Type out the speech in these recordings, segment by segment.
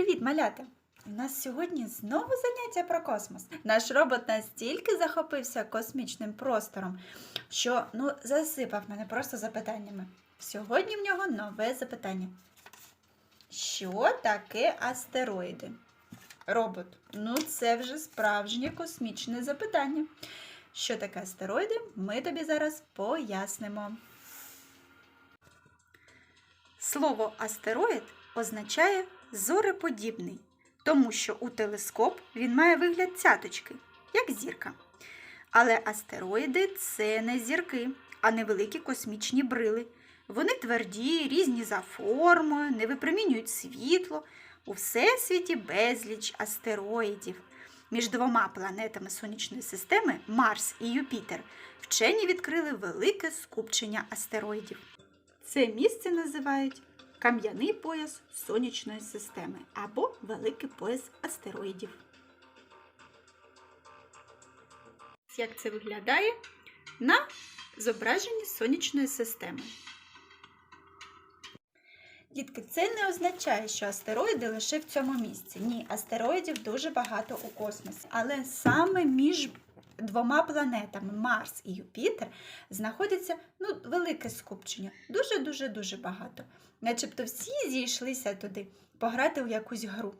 Привіт, малята! У нас сьогодні знову заняття про космос. Наш робот настільки захопився космічним простором, що ну, засипав мене просто запитаннями. Сьогодні в нього нове запитання. Що таке астероїди? Робот, ну це вже справжнє космічне запитання. Що таке астероїди, ми тобі зараз пояснимо. Слово астероїд означає зореподібний, тому що у телескоп він має вигляд цяточки, як зірка. Але астероїди це не зірки, а невеликі космічні брили. Вони тверді, різні за формою, не випромінюють світло. У всесвіті безліч астероїдів. Між двома планетами сонячної системи Марс і Юпітер вчені відкрили велике скупчення астероїдів. Це місце називають кам'яний пояс сонячної системи або великий пояс астероїдів. Як це виглядає на зображенні сонячної системи? Дітки, це не означає, що астероїди лише в цьому місці. Ні, астероїдів дуже багато у космосі. Але саме між двома планетами Марс і Юпітер знаходиться ну, велике скупчення. Дуже-дуже дуже багато. Начебто всі зійшлися туди пограти у якусь гру.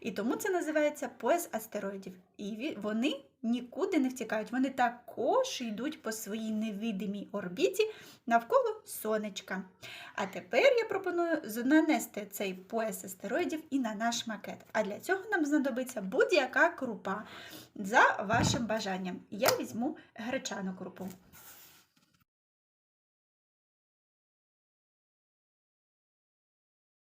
І тому це називається пояс астероїдів. І вони нікуди не втікають. Вони також йдуть по своїй невидимій орбіті навколо сонечка. А тепер я пропоную нанести цей пояс астероїдів і на наш макет. А для цього нам знадобиться будь-яка крупа за вашим бажанням. Я візьму гречану крупу.